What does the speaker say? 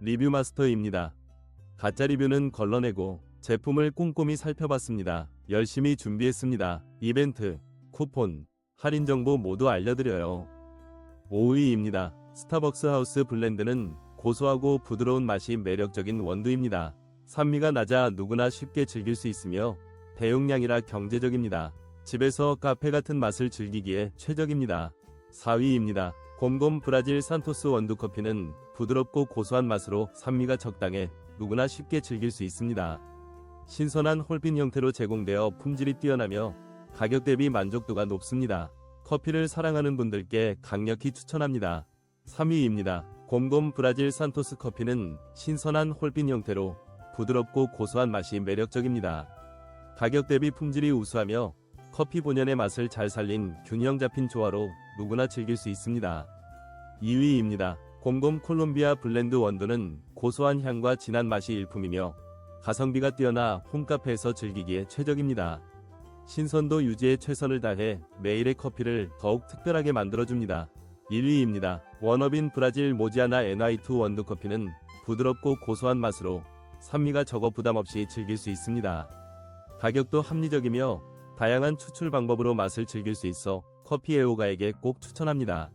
리뷰 마스터입니다. 가짜 리뷰는 걸러내고 제품을 꼼꼼히 살펴봤습니다. 열심히 준비했습니다. 이벤트, 쿠폰, 할인 정보 모두 알려드려요. 5위입니다. 스타벅스 하우스 블렌드는 고소하고 부드러운 맛이 매력적인 원두입니다. 산미가 낮아 누구나 쉽게 즐길 수 있으며 대용량이라 경제적입니다. 집에서 카페 같은 맛을 즐기기에 최적입니다. 4위입니다. 곰곰 브라질 산토스 원두 커피는 부드럽고 고소한 맛으로 산미가 적당해 누구나 쉽게 즐길 수 있습니다. 신선한 홀빈 형태로 제공되어 품질이 뛰어나며 가격 대비 만족도가 높습니다. 커피를 사랑하는 분들께 강력히 추천합니다. 3위입니다. 곰곰 브라질 산토스 커피는 신선한 홀빈 형태로 부드럽고 고소한 맛이 매력적입니다. 가격 대비 품질이 우수하며 커피 본연의 맛을 잘 살린 균형 잡힌 조화로 누구나 즐길 수 있습니다. 2위입니다. 곰곰 콜롬비아 블렌드 원두는 고소한 향과 진한 맛이 일품이며 가성비가 뛰어나 홈카페에서 즐기기에 최적입니다. 신선도 유지에 최선을 다해 매일의 커피를 더욱 특별하게 만들어줍니다. 1위입니다. 원업인 브라질 모지아나 NY2 원두 커피는 부드럽고 고소한 맛으로 산미가 적어 부담 없이 즐길 수 있습니다. 가격도 합리적이며 다양한 추출 방법으로 맛을 즐길 수 있어 커피 애호가에게 꼭 추천합니다.